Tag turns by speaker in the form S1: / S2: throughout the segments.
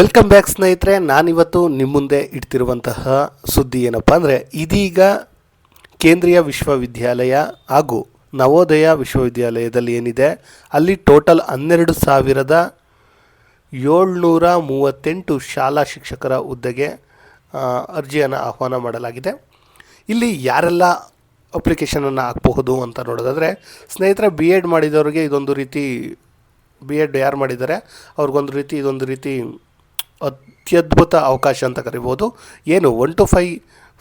S1: Welcome back ಸ್ನೇಹಿತರೆ. ನಾನಿವತ್ತು ನಿಮ್ಮ ಮುಂದೆ ಇಡ್ತಿರುವಂತಹ ಸುದ್ದಿ ಏನಪ್ಪ ಅಂದರೆ, ಇದೀಗ ಕೇಂದ್ರೀಯ ವಿಶ್ವವಿದ್ಯಾಲಯ ಹಾಗೂ ನವೋದಯ ವಿಶ್ವವಿದ್ಯಾಲಯದಲ್ಲಿ ಏನಿದೆ, ಅಲ್ಲಿ ಟೋಟಲ್ ಹನ್ನೆರಡು ಸಾವಿರದ ಏಳ್ನೂರ ಮೂವತ್ತೆಂಟು ಶಾಲಾ ಶಿಕ್ಷಕರ ಹುದ್ದೆಗೆ ಅರ್ಜಿಯನ್ನು ಆಹ್ವಾನ ಮಾಡಲಾಗಿದೆ. ಇಲ್ಲಿ ಯಾರೆಲ್ಲ ಅಪ್ಲಿಕೇಶನನ್ನು ಹಾಕಬಹುದು ಅಂತ ನೋಡೋದಾದರೆ, ಸ್ನೇಹಿತರೆ ಬಿ ಎಡ್ ಮಾಡಿದವರಿಗೆ ಇದೊಂದು ರೀತಿ ಬಿ ಎಡ್ ಯಾರು ಮಾಡಿದ್ದಾರೆ, ಅವ್ರಿಗೊಂದು ರೀತಿ, ಇದೊಂದು ರೀತಿ ಅತ್ಯದ್ಭುತ ಅವಕಾಶ ಅಂತ ಕರಿಬೋದು. ಏನು one two five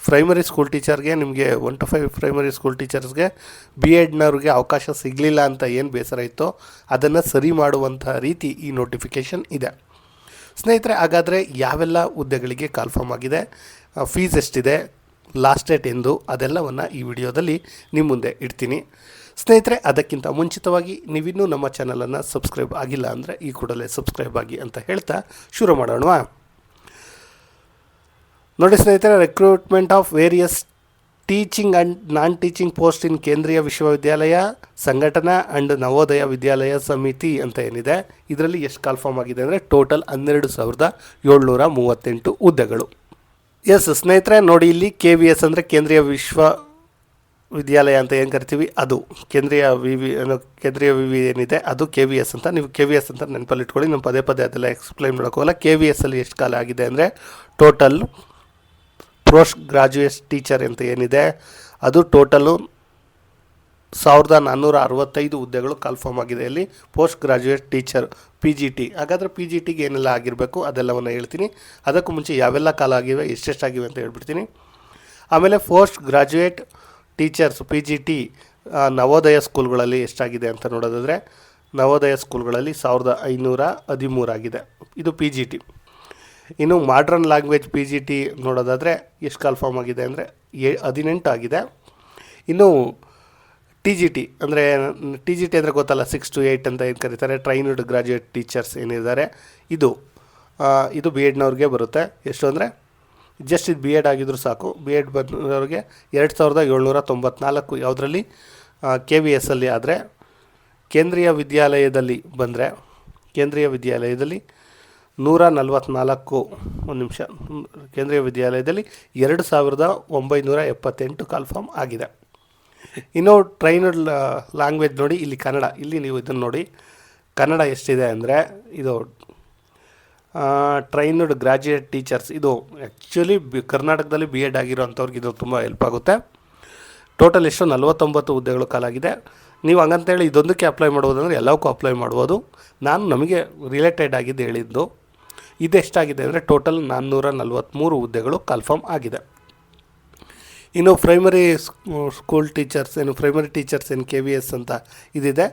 S1: primary school ಟೀಚರ್ಗೆ ನಿಮಗೆ one two five primary school ಟೀಚರ್ಸ್ಗೆ B ಎಡ್ನವ್ರಿಗೆ ಅವಕಾಶ ಸಿಗಲಿಲ್ಲ ಅಂತ ಏನು ಬೇಸರ ಇತ್ತೋ ಅದನ್ನು ಸರಿ ಮಾಡುವಂಥ ರೀತಿ ಈ ನೋಟಿಫಿಕೇಷನ್ ಇದೆ. ಸ್ನೇಹಿತರೆ, ಹಾಗಾದರೆ ಯಾವೆಲ್ಲ ಹುದ್ದೆಗಳಿಗೆ ಕಾಲ್ಫಾರ್ಮ್ ಆಗಿದೆ ಫೀಸ್ ಎಷ್ಟಿದೆ ಲಾಸ್ಟ್ ಡೇಟ್ ಎಂದು ಅದೆಲ್ಲವನ್ನು ಈ ವಿಡಿಯೋದಲ್ಲಿ ನಿಮ್ಮ ಮುಂದೆ ಇಡ್ತೀನಿ. ಸ್ನೇಹಿತರೆ, ಅದಕ್ಕಿಂತ ಮುಂಚಿತವಾಗಿ ನೀವಿನ್ನೂ ನಮ್ಮ ಚಾನಲನ್ನು ಸಬ್ಸ್ಕ್ರೈಬ್ ಆಗಿಲ್ಲ ಅಂದರೆ ಈ ಕೂಡಲೇ ಸಬ್ಸ್ಕ್ರೈಬ್ ಆಗಿ ಅಂತ ಹೇಳ್ತಾ ಶುರು ಮಾಡೋಣ ನೋಡಿ ಸ್ನೇಹಿತರೆ recruitment of various teaching and non teaching post in Kendriya Vishwavidyalaya Sanghatana and Navodaya Vidyalaya ಸಮಿತಿ ಅಂತ ಏನಿದೆ? ಇದರಲ್ಲಿ ಎಷ್ಟು ಕಾಲ್ಫಾರ್ಮ್ ಆಗಿದೆ ಅಂದರೆ ಟೋಟಲ್ ಹನ್ನೆರಡು ಸಾವಿರದ ಏಳ್ನೂರ ಮೂವತ್ತೆಂಟು ಹುದ್ದೆಗಳು ಎಸ್ ಸ್ನೇಹಿತರೆ, ನೋಡಿ ಇಲ್ಲಿ ಕೆ ವಿ ಎಸ್ ಅಂದರೆ ಕೇಂದ್ರೀಯ ವಿಶ್ವ ವಿದ್ಯಾಲಯ ಅಂತ ಏನು ಕರಿತೀವಿ? ಅದು. Kendriya V V Kendriya V V ಏನಿದೆ, ಅದು ಕೆ ವಿ ಎಸ್ ಅಂತ. ನೀವು ಕೆ ವಿ ಎಸ್ ಅಂತ ನೆನಪಲ್ಲಿ ಇಟ್ಕೊಳ್ಳಿ. ನಾನು ಪದೇ ಪದೇ ಅದೆಲ್ಲ ಎಕ್ಸ್ಪ್ಲೈನ್ ಮಾಡೋಕ್ಕೋಗಲ್ಲ ಕೆ ವಿ ಎಸ್ ಅಲ್ಲಿ ಎಷ್ಟು ಕಾಲ ಆಗಿದೆ ಅಂದರೆ ಟೋಟಲ್ ಪೋಸ್ಟ್ ಗ್ರಾಜುಯೇಟ್ ಟೀಚರ್ ಅಂತ ಏನಿದೆ, ಅದು ಟೋಟಲು ಸಾವಿರದ ನಾನ್ನೂರ ಅರವತ್ತೈದು ಹುದ್ದೆಗಳು ಕನ್ಫರ್ಮ್ ಆಗಿದೆ. ಇಲ್ಲಿ post graduate teacher P G T. ಹಾಗಾದರೆ ಪಿ ಜಿ ಟಿಗೆ ಏನೆಲ್ಲ ಆಗಿರಬೇಕು ಅದೆಲ್ಲವನ್ನು ಹೇಳ್ತೀನಿ. ಅದಕ್ಕೂ ಮುಂಚೆ ಯಾವೆಲ್ಲ ಕಾಲ ಆಗಿವೆ ಎಷ್ಟೆಷ್ಟಾಗಿವೆ ಅಂತ ಹೇಳ್ಬಿಡ್ತೀನಿ. ಆಮೇಲೆ post graduate teachers P G T Navodaya ಸ್ಕೂಲ್ಗಳಲ್ಲಿ ಎಷ್ಟಾಗಿದೆ ಅಂತ ನೋಡೋದಾದರೆ, ನವೋದಯ ಸ್ಕೂಲ್ಗಳಲ್ಲಿ ಸಾವಿರದ ಐನೂರ ಹದಿಮೂರಾಗಿದೆ ಇದು ಪಿ ಜಿ ಟಿ ಇನ್ನು modern language P G T ನೋಡೋದಾದರೆ ಎಷ್ಟು ಕಾಲ್ಫಾರ್ಮ್ ಆಗಿದೆ ಅಂದರೆ ಎ, ಹದಿನೆಂಟು ಆಗಿದೆ. ಇನ್ನು ಟಿ ಜಿ ಟಿ ಅಂದರೆ ಟಿ ಜಿ ಟಿ ಅಂದರೆ ಗೊತ್ತಲ್ಲ ಸಿಕ್ಸ್ ಟು ಏಯ್ಟ್ ಅಂತ ಏನು ಕರೀತಾರೆ ಟ್ರೈನ್ಡ್ ಗ್ರಾಜುಯೇಟ್ ಟೀಚರ್ಸ್ ಏನಿದ್ದಾರೆ, ಇದು ಇದು ಬಿ ಎಡ್ನವ್ರಿಗೆ ಬರುತ್ತೆ. ಎಷ್ಟು ಅಂದರೆ ಜಸ್ಟ್ ಇದು ಬಿ ಎಡ್ ಆಗಿದ್ರು ಸಾಕು. ಬಿ ಎಡ್ ಬಂದವ್ರಿಗೆ ಎರಡು ಸಾವಿರದ ಏಳ್ನೂರ ತೊಂಬತ್ನಾಲ್ಕು ಯಾವುದರಲ್ಲಿ ಕೆ ವಿ ಎಸ್ ಅಲ್ಲಿ ಆದರೆ, ಕೇಂದ್ರೀಯ ವಿದ್ಯಾಲಯದಲ್ಲಿ ಬಂದರೆ, ಕೇಂದ್ರೀಯ ವಿದ್ಯಾಲಯದಲ್ಲಿ ನೂರ ನಲವತ್ತ್ನಾಲ್ಕು ಒಂದು ನಿಮಿಷ, ಕೇಂದ್ರೀಯ ವಿದ್ಯಾಲಯದಲ್ಲಿ ಎರಡು ಸಾವಿರದ ಒಂಬೈನೂರ ಎಪ್ಪತ್ತೆಂಟು ಕಾಲ್ಫಾರ್ಮ್ ಆಗಿದೆ. ಇನ್ನು ಟ್ರೈನಡ್ ಲ್ಯಾಂಗ್ವೇಜ್ ನೋಡಿ, ಇಲ್ಲಿ ಕನ್ನಡ, ಇಲ್ಲಿ ನೀವು ಇದನ್ನು ನೋಡಿ, ಕನ್ನಡ ಎಷ್ಟಿದೆ ಅಂದರೆ, ಇದು ಟ್ರೈನಡ್ ಗ್ರ್ಯಾಜುಯೇಟ್ ಟೀಚರ್ಸ್ ಇದು ಆ್ಯಕ್ಚುಲಿ ಬಿ ಕರ್ನಾಟಕದಲ್ಲಿ ಬಿ ಎಡ್ ಆಗಿರೋಂಥವ್ರಿಗೆ ಇದು ತುಂಬ ಹೆಲ್ಪ್ ಆಗುತ್ತೆ. ಟೋಟಲ್ ಎಷ್ಟು? ನಲವತ್ತೊಂಬತ್ತು ಹುದ್ದೆಗಳು ಕಾಲಾಗಿದೆ ನೀವು ಹಂಗಂತೇಳಿ ಇದೊಂದಕ್ಕೆ ಅಪ್ಲೈ ಮಾಡ್ಬೋದಂದ್ರೆ ಎಲ್ಲವಕ್ಕೂ ಅಪ್ಲೈ ಮಾಡ್ಬೋದು. ನಾನು ನಮಗೆ ರಿಲೇಟೆಡ್ ಆಗಿದ್ದು ಹೇಳಿದ್ದು, ಇದೆಷ್ಟಾಗಿದೆ ಅಂದರೆ ಟೋಟಲ್ ನಾನ್ನೂರ ನಲ್ವತ್ತ್ಮೂರು ಹುದ್ದೆಗಳು ಕನ್ಫರ್ಮ್ ಆಗಿದೆ. ಇನ್ನು ಪ್ರೈಮರಿ ಸ್ಕೂಲ್ ಟೀಚರ್ಸ್ ಏನು ಪ್ರೈಮರಿ ಟೀಚರ್ಸ್ ಏನು ಕೆ ವಿ ಎಸ್ ಅಂತ ಇದಿದೆ.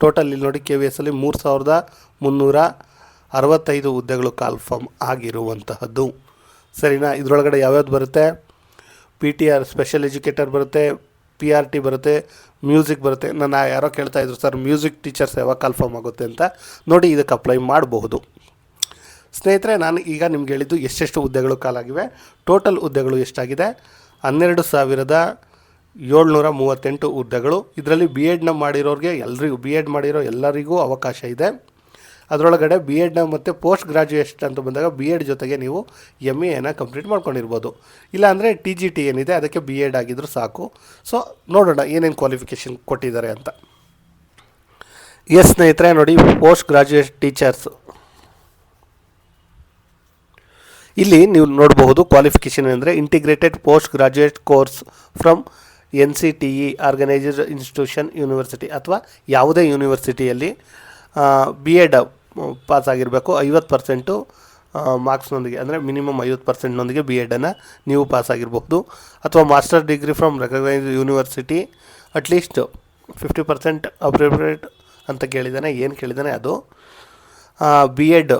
S1: ಟೋಟಲ್ ಇಲ್ಲಿ ನೋಡಿ ಕೆ ವಿ ಎಸ್ಸಲ್ಲಿ ಮೂರು ಸಾವಿರದ ಮುನ್ನೂರ ಅರವತ್ತೈದು ಹುದ್ದೆಗಳು ಕಾಲ್ಫಾರ್ಮ್ ಆಗಿರುವಂತಹದ್ದು. ಸರಿನಾ? ಇದರೊಳಗಡೆ ಯಾವ್ಯಾವ್ದು ಬರುತ್ತೆ? P T R special educator ಬರುತ್ತೆ ಪಿ ಆರ್ ಟಿ ಬರುತ್ತೆ ಮ್ಯೂಸಿಕ್ ಬರುತ್ತೆ. ನಾನು ಯಾರೋ ಕೇಳ್ತಾ ಇದ್ರು, ಸರ್ ಮ್ಯೂಸಿಕ್ ಟೀಚರ್ಸ್ ಯಾವಾಗ ಕನ್ಫರ್ಮ್ ಆಗುತ್ತೆ ಅಂತ ನೋಡಿ, ಇದಕ್ಕೆ ಅಪ್ಲೈ ಮಾಡಬಹುದು. ಸ್ನೇಹಿತರೆ, ನಾನು ಈಗ ನಿಮ್ಗೆ ಹೇಳಿದ್ದು ಎಷ್ಟೆಷ್ಟು ಹುದ್ದೆಗಳು ಕಾಲಾಗಿವೆ. ಟೋಟಲ್ ಹುದ್ದೆಗಳು ಎಷ್ಟಾಗಿದೆ? ಹನ್ನೆರಡು ಸಾವಿರದ ಏಳ್ನೂರ ಮೂವತ್ತೆಂಟು ಹುದ್ದೆಗಳು. ಇದರಲ್ಲಿ ಬಿ ಎಡ್ನ ಮಾಡಿರೋರಿಗೆ ಎಲ್ಲರಿಗೂ ಬಿ ಎಡ್ ಮಾಡಿರೋ ಎಲ್ಲರಿಗೂ ಅವಕಾಶ ಇದೆ. ಅದರೊಳಗಡೆ ಬಿ ಎಡ್ನ ಮತ್ತು ಪೋಸ್ಟ್ ಗ್ರಾಜ್ಯುಯೇಷನ್ ಅಂತ ಬಂದಾಗ ಬಿ ಎಡ್ ಜೊತೆಗೆ ನೀವು ಎಂ ಎನ ಕಂಪ್ಲೀಟ್ ಮಾಡ್ಕೊಂಡಿರ್ಬೋದು. ಇಲ್ಲಾಂದರೆ ಟಿ ಜಿ ಟಿ ಏನಿದೆ, ಅದಕ್ಕೆ ಬಿ ಎಡ್ ಆಗಿದ್ರೂ ಸಾಕು. ಸೊ ನೋಡೋಣ ಏನೇನು ಕ್ವಾಲಿಫಿಕೇಷನ್ ಕೊಟ್ಟಿದ್ದಾರೆ ಅಂತ. ಎಸ್ ಸ್ನೇಹಿತರೆ, ನೋಡಿ ಪೋಸ್ಟ್ ಗ್ರಾಜುಯೇಟ್ ಟೀಚರ್ಸ್ ಇಲ್ಲಿ ನೀವು ನೋಡಬಹುದು ಕ್ವಾಲಿಫಿಕೇಷನ್ ಅಂದರೆ integrated post graduate course from N C T E organised institution university ಅಥವಾ ಯಾವುದೇ ಯೂನಿವರ್ಸಿಟಿಯಲ್ಲಿ ಬಿ ಎಡ್ ಪಾಸ್ ಆಗಿರಬೇಕು ಐವತ್ತು ಪರ್ಸೆಂಟು ಮಾರ್ಕ್ಸ್ನೊಂದಿಗೆ, ಅಂದರೆ ಮಿನಿಮಮ್ ಐವತ್ತು ಪರ್ಸೆಂಟ್ನೊಂದಿಗೆ ಬಿ ಎಡನ್ನು ನೀವು ಪಾಸ್ ಆಗಿರಬಹುದು ಅಥವಾ master degree from recognised university at least fifty percent appropriate ಅಂತ ಕೇಳಿದ್ದಾನೆ ಏನು ಕೇಳಿದ್ದಾನೆ ಅದು? B Ed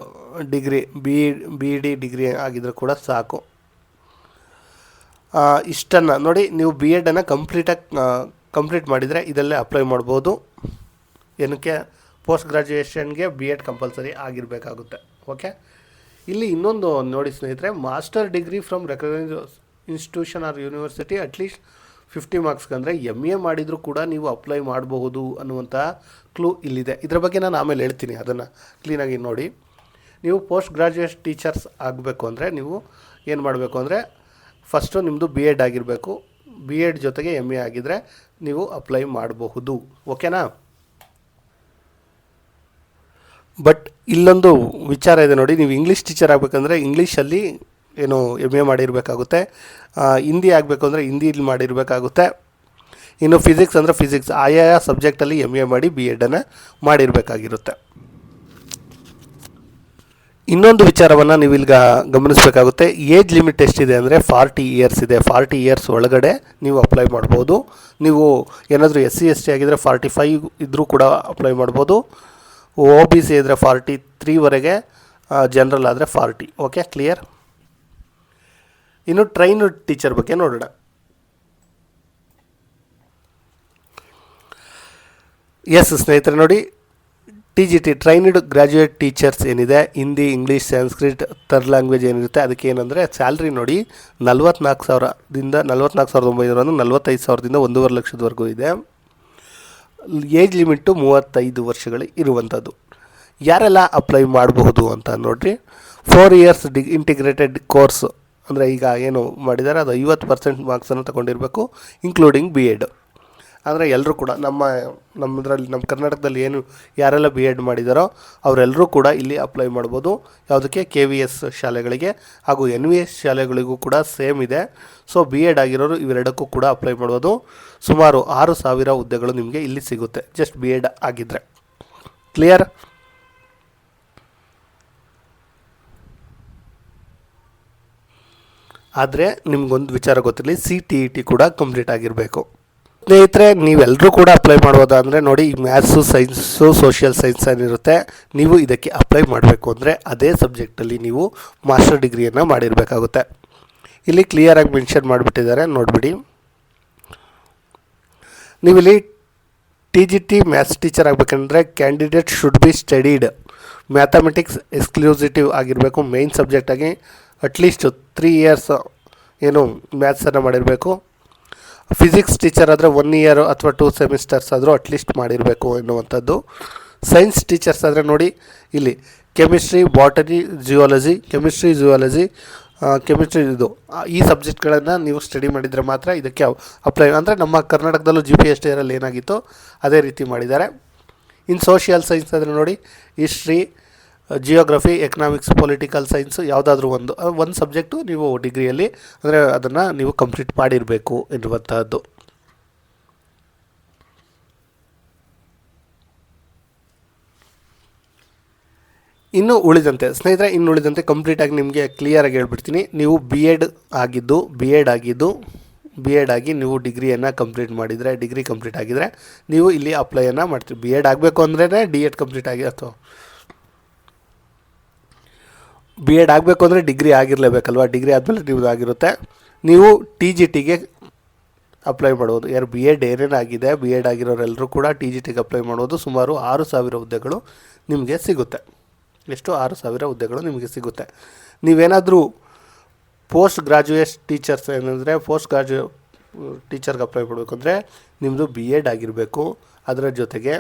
S1: degree B B D degree ಆಗಿದ್ರೂ ಕೂಡ ಸಾಕು. ಇಷ್ಟನ್ನು, ನೋಡಿ, ನೀವು ಬಿ ಎಡನ್ನು ಕಂಪ್ಲೀಟಾಗಿ ಕಂಪ್ಲೀಟ್ ಮಾಡಿದರೆ ಇದಲ್ಲೇ ಅಪ್ಲೈ ಮಾಡ್ಬೋದು. ಏನಕ್ಕೆ? ಪೋಸ್ಟ್ ಗ್ರಾಜುಯೇಷನ್ಗೆ ಬಿ ಎಡ್ ಕಂಪಲ್ಸರಿ ಆಗಿರಬೇಕಾಗುತ್ತೆ. ಓಕೆ ಇಲ್ಲಿ ಇನ್ನೊಂದು ನೋಡಿ ಸ್ನೇಹಿತರೆ master degree from recognise institution or university at least fifty ಮಾರ್ಕ್ಸ್ಗೆ ಅಂದರೆ ಎಂ ಎ ಮಾಡಿದರೂ ಕೂಡ ನೀವು ಅಪ್ಲೈ ಮಾಡಬಹುದು ಅನ್ನುವಂಥ ಕ್ಲೂ ಇಲ್ಲಿದೆ. ಇದರ ಬಗ್ಗೆ ನಾನು ಆಮೇಲೆ ಹೇಳ್ತೀನಿ ಅದನ್ನು ಕ್ಲೀನಾಗಿ ನೋಡಿ. ನೀವು ಪೋಸ್ಟ್ ಗ್ರಾಜ್ಯುಯೇಟ್ ಟೀಚರ್ಸ್ ಆಗಬೇಕು ಅಂದರೆ ನೀವು ಏನು ಮಾಡಬೇಕು ಅಂದರೆ ಫಸ್ಟು ನಿಮ್ಮದು ಬಿ ಎಡ್ ಆಗಿರಬೇಕು. ಬಿ ಎಡ್ ಜೊತೆಗೆ ಎಂ ಎ ಆಗಿದ್ದರೆ ನೀವು ಅಪ್ಲೈ ಮಾಡಬಹುದು. ಓಕೆನಾ ಬಟ್ ಇಲ್ಲೊಂದು ವಿಚಾರ ಇದೆ ನೋಡಿ, ನೀವು ಇಂಗ್ಲೀಷ್ ಟೀಚರ್ ಆಗಬೇಕಂದ್ರೆ ಇಂಗ್ಲೀಷಲ್ಲಿ ಏನು ಎಂ ಎ ಮಾಡಿರಬೇಕಾಗುತ್ತೆ. ಹಿಂದಿ ಆಗಬೇಕು ಅಂದರೆ ಹಿಂದಿಲಿ ಮಾಡಿರಬೇಕಾಗುತ್ತೆ. ಇನ್ನು ಫಿಸಿಕ್ಸ್ ಅಂದರೆ ಫಿಸಿಕ್ಸ್ ಆಯಾ ಸಬ್ಜೆಕ್ಟಲ್ಲಿ ಎಂ ಎ ಮಾಡಿ ಬಿ ಎಡನ್ನು ಮಾಡಿರಬೇಕಾಗಿರುತ್ತೆ. ಇನ್ನೊಂದು ವಿಚಾರವನ್ನು ನೀವು ಈಗ ಗಮನಿಸಬೇಕಾಗುತ್ತೆ. ಏಜ್ ಲಿಮಿಟ್ ಎಷ್ಟಿದೆ ಅಂದರೆ ಫಾರ್ಟಿ ಇಯರ್ಸ್ ಇದೆ. ಫಾರ್ಟಿ ಇಯರ್ಸ್ ಒಳಗಡೆ ನೀವು ಅಪ್ಲೈ ಮಾಡ್ಬೋದು. ನೀವು ಏನಾದರೂ ಎಸ್ ಸಿ ಎಸ್ ಟಿ ಆಗಿದ್ದರೆ ಫಾರ್ಟಿ ಫೈವ್ ಇದ್ದರೂ ಕೂಡ ಅಪ್ಲೈ ಮಾಡ್ಬೋದು. ಒ ಬಿ ಸಿ ಇದ್ದರೆ ಫಾರ್ಟಿ ತ್ರೀವರೆಗೆ ಜನರಲ್ ಆದರೆ ಫಾರ್ಟಿ ಓಕೆ ಕ್ಲಿಯರ್ ಇನ್ನು ಟ್ರೈನ್ ಟೀಚರ್ ಬಗ್ಗೆ ನೋಡೋಣ. ಎಸ್ ಸ್ನೇಹಿತರೆ, ನೋಡಿ T G T trained graduate teachers ಏನಿದೆ? Hindi English Sanskrit third language ಏನಿರುತ್ತೆ? ಅದಕ್ಕೆ ಏನಂದರೆ ಸ್ಯಾಲ್ರಿ ನೋಡಿ, ನಲ್ವತ್ನಾಲ್ಕು ಸಾವಿರದಿಂದ ನಲ್ವತ್ನಾಲ್ಕು ಸಾವಿರದ ಒಂಬೈನೂರ ನಲ್ವತ್ತೈದು ಸಾವಿರದಿಂದ ಒಂದೂವರೆ ಲಕ್ಷದವರೆಗೂ ಇದೆ. ಏಜ್ ಲಿಮಿಟ್ಟು ಮೂವತ್ತೈದು ವರ್ಷಗಳು ಇರುವಂಥದ್ದು. ಯಾರೆಲ್ಲ ಅಪ್ಲೈ ಮಾಡಬಹುದು ಅಂತ ನೋಡಿರಿ. Four years the integrated course ಅಂದರೆ ಈಗ ಏನು ಮಾಡಿದ್ದಾರೆ ಅದು ಐವತ್ತು ಪರ್ಸೆಂಟ್ ಮಾರ್ಕ್ಸನ್ನು ತಗೊಂಡಿರಬೇಕು ಇನ್ಕ್ಲೂಡಿಂಗ್ ಬಿ ಎಡ್ ಅಂದರೆ ಎಲ್ಲರೂ ಕೂಡ ನಮ್ಮ ನಮ್ಮದ್ರಲ್ಲಿ ನಮ್ಮ ಕರ್ನಾಟಕದಲ್ಲಿ ಏನು ಯಾರೆಲ್ಲ ಬಿ ಎಡ್ ಮಾಡಿದಾರೋ ಅವರೆಲ್ಲರೂ ಕೂಡ ಇಲ್ಲಿ ಅಪ್ಲೈ ಮಾಡ್ಬೋದು. ಯಾವುದಕ್ಕೆ? ಕೆ ವಿ ಎಸ್ ಶಾಲೆಗಳಿಗೆ ಹಾಗೂ ಎನ್ ವಿ ಎಸ್ ಶಾಲೆಗಳಿಗೂ ಕೂಡ ಸೇಮ್ ಇದೆ. ಸೊ ಬಿ ಎಡ್ ಆಗಿರೋರು ಇವೆರಡಕ್ಕೂ ಕೂಡ ಅಪ್ಲೈ ಮಾಡ್ಬೋದು. ಸುಮಾರು ಆರು ಸಾವಿರ ಹುದ್ದೆಗಳು ನಿಮಗೆ ಇಲ್ಲಿ ಸಿಗುತ್ತೆ ಜಸ್ಟ್ ಬಿ ಎಡ್ ಆಗಿದ್ದರೆ ಕ್ಲಿಯರ್ ಆದರೆ ನಿಮ್ಗೊಂದು ವಿಚಾರ ಗೊತ್ತಿರಲಿ ಸಿ ಟಿ ಇ ಟಿ ಕೂಡ ಕಂಪ್ಲೀಟ್ ಆಗಿರಬೇಕು. ಸ್ನೇಹಿತರೆ ನೀವೆಲ್ಲರೂ ಕೂಡ ಅಪ್ಲೈ ಮಾಡ್ಬೋದಾ ಅಂದರೆ ನೋಡಿ ಈ ಮ್ಯಾಥ್ಸು ಸೈನ್ಸು ಸೋಷಿಯಲ್ ಸೈನ್ಸ್ ಏನಿರುತ್ತೆ, ನೀವು ಇದಕ್ಕೆ ಅಪ್ಲೈ ಮಾಡಬೇಕು ಅಂದರೆ ಅದೇ ಸಬ್ಜೆಕ್ಟಲ್ಲಿ ನೀವು ಮಾಸ್ಟರ್ ಡಿಗ್ರಿಯನ್ನು ಮಾಡಿರಬೇಕಾಗುತ್ತೆ. ಇಲ್ಲಿ ಕ್ಲಿಯರಾಗಿ ಮೆನ್ಷನ್ ಮಾಡಿಬಿಟ್ಟಿದ್ದಾರೆ, ನೋಡಿಬಿಡಿ. ನೀವಿಲ್ಲಿ T G T maths teacher ಆಗಬೇಕಂದ್ರೆ candidate should be studied mathematics exclusively ಆಗಿರಬೇಕು ಮೇಯ್ನ್ ಸಬ್ಜೆಕ್ಟಾಗಿ ಅಟ್ಲೀಸ್ಟ್ ತ್ರೀ ಇಯರ್ಸ್ ಏನು ಮ್ಯಾಥ್ಸನ್ನು ಮಾಡಿರಬೇಕು. ಫಿಸಿಕ್ಸ್ ಟೀಚರ್ ಆದರೆ ಒನ್ ಇಯರ್ ಅಥವಾ ಟೂ ಸೆಮಿಸ್ಟರ್ಸ್ ಆದರೂ ಅಟ್ಲೀಸ್ಟ್ ಮಾಡಿರಬೇಕು ಎನ್ನುವಂಥದ್ದು. ಸೈನ್ಸ್ ಟೀಚರ್ಸ್ ಆದರೆ ನೋಡಿ, ಇಲ್ಲಿ chemistry botany geology chemistry geology chemistry ಇದು. ಈ ಸಬ್ಜೆಕ್ಟ್ಗಳನ್ನು ನೀವು ಸ್ಟಡಿ ಮಾಡಿದರೆ ಮಾತ್ರ ಇದಕ್ಕೆ ಅಪ್ಲೈ ಅಂದರೆ ನಮ್ಮ ಕರ್ನಾಟಕದಲ್ಲೂ ಜಿ ಪಿ ಎಸ್ ಟಿ ಏನಾಗಿತ್ತು, ಅದೇ ರೀತಿ ಮಾಡಿದ್ದಾರೆ. ಇನ್ನು ಸೋಷಿಯಲ್ ಸೈನ್ಸ್ ಆದರೆ ನೋಡಿ history geography economics political science ಯಾವುದಾದ್ರೂ ಒಂದು ಒಂದು ಸಬ್ಜೆಕ್ಟು ನೀವು ಡಿಗ್ರಿಯಲ್ಲಿ ಅಂದರೆ ಅದನ್ನು ನೀವು ಕಂಪ್ಲೀಟ್ ಮಾಡಿರಬೇಕು ಎನ್ನುವಂತಹದ್ದು. ಇನ್ನು ಉಳಿದಂತೆ, ಸ್ನೇಹಿತರೆ, ಇನ್ನು ಉಳಿದಂತೆ ಕಂಪ್ಲೀಟಾಗಿ ನಿಮಗೆ ಕ್ಲಿಯರಾಗಿ ಹೇಳ್ಬಿಡ್ತೀನಿ. ನೀವು ಬಿ ಎಡ್ ಆಗಿದ್ದು ಬಿ ಎಡ್ ಆಗಿದ್ದು ಬಿ ಎಡ್ ಆಗಿ ನೀವು ಡಿಗ್ರಿಯನ್ನು ಕಂಪ್ಲೀಟ್ ಮಾಡಿದರೆ ಡಿಗ್ರಿ ಕಂಪ್ಲೀಟ್ ಆಗಿದರೆ, ನೀವು ಇಲ್ಲಿ ಅಪ್ಲೈಯನ್ನು ಮಾಡ್ತೀವಿ ಬಿ ಎಡ್ ಆಗಬೇಕು ಅಂದ್ರೇ ಡಿ ಎಡ್ ಕಂಪ್ಲೀಟ್ ಆಗಿ, ಅಥವಾ ಬಿ ಎಡ್ ಆಗಬೇಕು ಅಂದರೆ ಡಿಗ್ರಿ ಆಗಿರಲೇಬೇಕಲ್ವ? ಡಿಗ್ರಿ ಆದಮೇಲೆ ನೀವು ಆಗಿರುತ್ತೆ. ನೀವು ಟಿ ಜಿ ಟಿಗೆ ಅಪ್ಲೈ ಮಾಡ್ಬೋದು ಯಾರು ಬಿ ಎಡ್ ಏನೇನು ಆಗಿದೆ ಬಿ ಎಡ್ ಆಗಿರೋರೆಲ್ಲರೂ ಕೂಡ ಟಿ ಜಿ ಟಿಗೆ ಅಪ್ಲೈ ಮಾಡ್ಬೋದು ಸುಮಾರು ಆರು ಸಾವಿರ ಹುದ್ದೆಗಳು ನಿಮಗೆ ಸಿಗುತ್ತೆ. ಎಷ್ಟು? ಆರು ಸಾವಿರ ಹುದ್ದೆಗಳು ನಿಮಗೆ ಸಿಗುತ್ತೆ. ನೀವೇನಾದರೂ ಪೋಸ್ಟ್ ಗ್ರಾಜುಯೇಟ್ ಟೀಚರ್ಸ್ ಏನಂದರೆ ಪೋಸ್ಟ್ ಗ್ರಾಜು ಟೀಚರ್ಗೆ ಅಪ್ಲೈ ಮಾಡಬೇಕು ಅಂದರೆ ನಿಮ್ಮದು ಬಿ ಎಡ್ ಆಗಿರಬೇಕು. ಅದರ ಜೊತೆಗೆ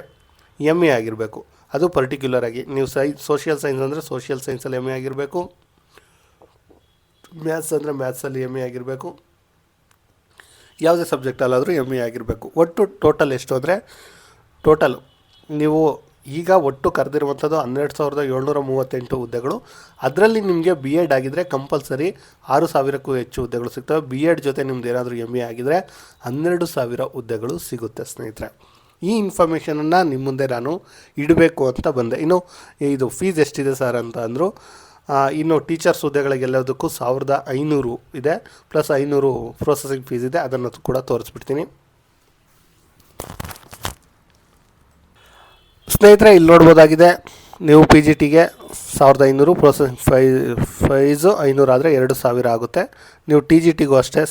S1: ಎಂ ಎ ಆಗಿರಬೇಕು. ಅದು ಪರ್ಟಿಕ್ಯುಲರ್ ಆಗಿ. ನೀವು ಸೈ ಸೋಷಿಯಲ್ ಸೈನ್ಸ್ ಅಂದರೆ ಸೋಷಿಯಲ್ ಸೈನ್ಸಲ್ಲಿ ಎಂ ಎ ಆಗಿರಬೇಕು. ಮ್ಯಾಥ್ಸ್ ಅಂದರೆ ಮ್ಯಾಥ್ಸಲ್ಲಿ ಎಂ ಎ ಆಗಿರಬೇಕು. ಯಾವುದೇ ಸಬ್ಜೆಕ್ಟಲ್ಲಾದರೂ ಎಂ ಎ ಆಗಿರಬೇಕು. ಒಟ್ಟು ಟೋಟಲ್ ಎಷ್ಟು ಅಂದರೆ ಟೋಟಲ್ ನೀವು ಈಗ ಒಟ್ಟು ಕರೆದಿರುವಂಥದ್ದು ಹನ್ನೆರಡು ಸಾವಿರದ ಏಳ್ನೂರ ಮೂವತ್ತೆಂಟು ಹುದ್ದೆಗಳು. ಅದರಲ್ಲಿ ನಿಮಗೆ ಬಿ ಎಡ್ ಆಗಿದ್ದರೆ ಕಂಪಲ್ಸರಿ ಆರು ಸಾವಿರಕ್ಕೂ ಹೆಚ್ಚು ಹುದ್ದೆಗಳು ಸಿಗ್ತವೆ. ಬಿ ಎಡ್ ಜೊತೆ ನಿಮ್ದು ಏನಾದರೂ ಎಂ ಎ ಆಗಿದರೆ ಹನ್ನೆರಡು ಸಾವಿರ ಹುದ್ದೆಗಳು ಸಿಗುತ್ತೆ ಸ್ನೇಹಿತರೆ. ಈ ಇನ್ಫಾರ್ಮೇಷನನ್ನು ನಿಮ್ಮ ಮುಂದೆ ನಾನು ಇಡಬೇಕು ಅಂತ ಬಂದೆ. ಇನ್ನು, ಇದು ಫೀಸ್ ಎಷ್ಟಿದೆ ಸರ್ ಅಂತ ಅಂದರು ಇನ್ನು ಟೀಚರ್ಸ್ ಹುದ್ದೆಗಳಿಗೆಲ್ಲದಕ್ಕೂ ಸಾವಿರದ ಐನೂರು ಇದೆ ಪ್ಲಸ್ ಐನೂರು ಪ್ರೊಸೆಸಿಂಗ್ ಫೀಸ್ ಇದೆ, ಅದನ್ನು ಕೂಡ ತೋರಿಸ್ಬಿಡ್ತೀನಿ. ಸ್ನೇಹಿತರೆ, ಇಲ್ಲಿ ನೋಡ್ಬೋದಾಗಿದೆ, ನೀವು ಪಿ ಜಿ ಟಿಗೆ ಸಾವಿರದ ಐನೂರು ಪ್ರೊಸೆಸಿಂಗ್ ಫೈ ಫೈಸು ಐನೂರು ಆದರೆ ಎರಡು ಸಾವಿರ ಆಗುತ್ತೆ. ನೀವು ಟಿ ಜಿ ಟಿಗೂ ಅಷ್ಟೇ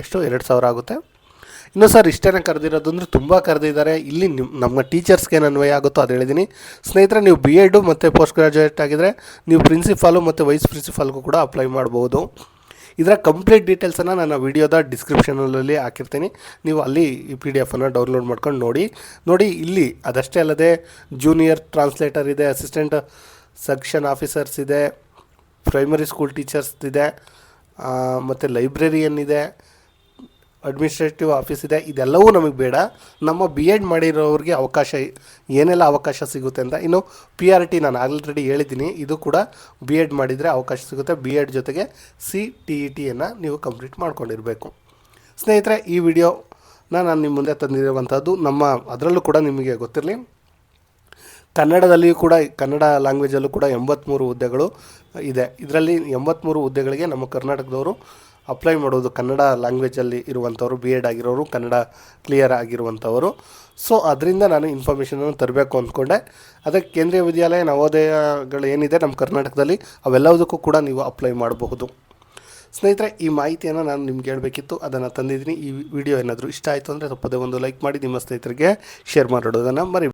S1: ಎಷ್ಟು? ಎರಡು ಸಾವಿರ ಆಗುತ್ತೆ. ಇನ್ನು ಸರ್ ಇಷ್ಟೇ ಕರೆದಿರೋದು ಅಂದರೆ ತುಂಬ ಕರೆದಿದ್ದಾರೆ. ಇಲ್ಲಿ ನಿಮ್ಮ ನಮ್ಮ ಟೀಚರ್ಸ್ಗೆ ಏನು ಅನ್ವಯ ಆಗುತ್ತೋ ಅದು ಹೇಳಿದ್ದೀನಿ ಸ್ನೇಹಿತರೆ, ನೀವು ಬಿ ಎಡು ಮತ್ತು ಪೋಸ್ಟ್ ಗ್ರಾಜುಯೇಟ್ ಆಗಿದ್ದರೆ ನೀವು ಪ್ರಿನ್ಸಿಪಾಲು ಮತ್ತು ವೈಸ್ ಪ್ರಿನ್ಸಿಪಾಲ್ಗೂ ಕೂಡ ಅಪ್ಲೈ ಮಾಡ್ಬೋದು. ಇದರ ಕಂಪ್ಲೀಟ್ ಡೀಟೇಲ್ಸನ್ನು ನಾನು ವಿಡಿಯೋದ ಡಿಸ್ಕ್ರಿಪ್ಷನಲ್ಲಿ ಹಾಕಿರ್ತೀನಿ. ನೀವು ಅಲ್ಲಿ ಈ ಪಿ ಡಿ ಎಫನ್ನು ಡೌನ್ಲೋಡ್ ಮಾಡ್ಕೊಂಡು ನೋಡಿ. ನೋಡಿ, ಇಲ್ಲಿ ಅದಷ್ಟೇ ಅಲ್ಲದೆ ಜೂನಿಯರ್ ಟ್ರಾನ್ಸ್ಲೇಟರ್ ಇದೆ ಅಸಿಸ್ಟೆಂಟ್ ಸೆಕ್ಷನ್ ಆಫೀಸರ್ಸ್ ಇದೆ ಪ್ರೈಮರಿ ಸ್ಕೂಲ್ ಟೀಚರ್ಸ್ ಇದೆ ಮತ್ತು ಲೈಬ್ರರಿಯನ್ ಇದೆ. ಅಡ್ಮಿನಿಸ್ಟ್ರೇಟಿವ್ ಆಫೀಸ್ ಇದೆ, ಇದೆಲ್ಲವೂ ನಮಗೆ ಬೇಡ. ನಮ್ಮ ಬಿ ಎಡ್ ಮಾಡಿರೋರಿಗೆ ಅವಕಾಶ ಏನೆಲ್ಲ ಅವಕಾಶ ಸಿಗುತ್ತೆ ಅಂತ ಇನ್ನು ಪಿ ಆರ್ ಟಿ ನಾನು ಆಲ್ರೆಡಿ ಹೇಳಿದ್ದೀನಿ. ಇದು ಕೂಡ ಬಿ ಎಡ್ ಮಾಡಿದರೆ ಅವಕಾಶ ಸಿಗುತ್ತೆ. ಬಿ ಎಡ್ ಜೊತೆಗೆ ಸಿ ಟಿ ಇ ಟಿಯನ್ನು ನೀವು ಕಂಪ್ಲೀಟ್ ಮಾಡ್ಕೊಂಡಿರಬೇಕು. ಸ್ನೇಹಿತರೆ, ಈ ವಿಡಿಯೋನ ನಾನು ನಿಮ್ಮ ಮುಂದೆ ತಂದಿರುವಂಥದ್ದು ನಮ್ಮ, ಅದರಲ್ಲೂ ಕೂಡ ನಿಮಗೆ ಗೊತ್ತಿರಲಿ. ಕನ್ನಡದಲ್ಲಿಯೂ ಕೂಡ, ಕನ್ನಡ ಲ್ಯಾಂಗ್ವೇಜಲ್ಲೂ ಕೂಡ ಎಂಬತ್ತ್ಮೂರು ಹುದ್ದೆಗಳು ಇದೆ. ಇದರಲ್ಲಿ ಎಂಬತ್ತ್ಮೂರು ಹುದ್ದೆಗಳಿಗೆ ನಮ್ಮ ಕರ್ನಾಟಕದವರು ಅಪ್ಲೈ ಮಾಡೋದು ಕನ್ನಡ ಲ್ಯಾಂಗ್ವೇಜಲ್ಲಿ ಇರುವಂಥವರು ಬಿ ಎಡ್ ಆಗಿರೋರು ಕನ್ನಡ ಕ್ಲಿಯರ್ ಆಗಿರುವಂಥವರು. ಸೊ ಅದರಿಂದ ನಾನು ಇನ್ಫಾರ್ಮೇಷನನ್ನು ತರಬೇಕು ಅಂದ್ಕೊಂಡೆ. ಅದಕ್ಕೆ ಕೇಂದ್ರೀಯ ವಿದ್ಯಾಲಯ ನವೋದಯಗಳು ಏನಿದೆ ನಮ್ಮ ಕರ್ನಾಟಕದಲ್ಲಿ, ಅವೆಲ್ಲದಕ್ಕೂ ಕೂಡ ನೀವು ಅಪ್ಲೈ ಮಾಡಬಹುದು. ಸ್ನೇಹಿತರೆ, ಈ ಮಾಹಿತಿಯನ್ನು ನಾನು ನಿಮ್ಗೆ ಹೇಳಬೇಕಿತ್ತು. ಅದನ್ನು ತಂದಿದ್ದೀನಿ. ಈ ವಿಡಿಯೋ ಏನಾದರೂ ಇಷ್ಟ ಆಯಿತು ಅಂದರೆ ತಪ್ಪದೇ ಒಂದು ಲೈಕ್ ಮಾಡಿ. ನಿಮ್ಮ ಸ್ನೇಹಿತರಿಗೆ ಶೇರ್ ಮಾಡೋದನ್ನು ಮರಿ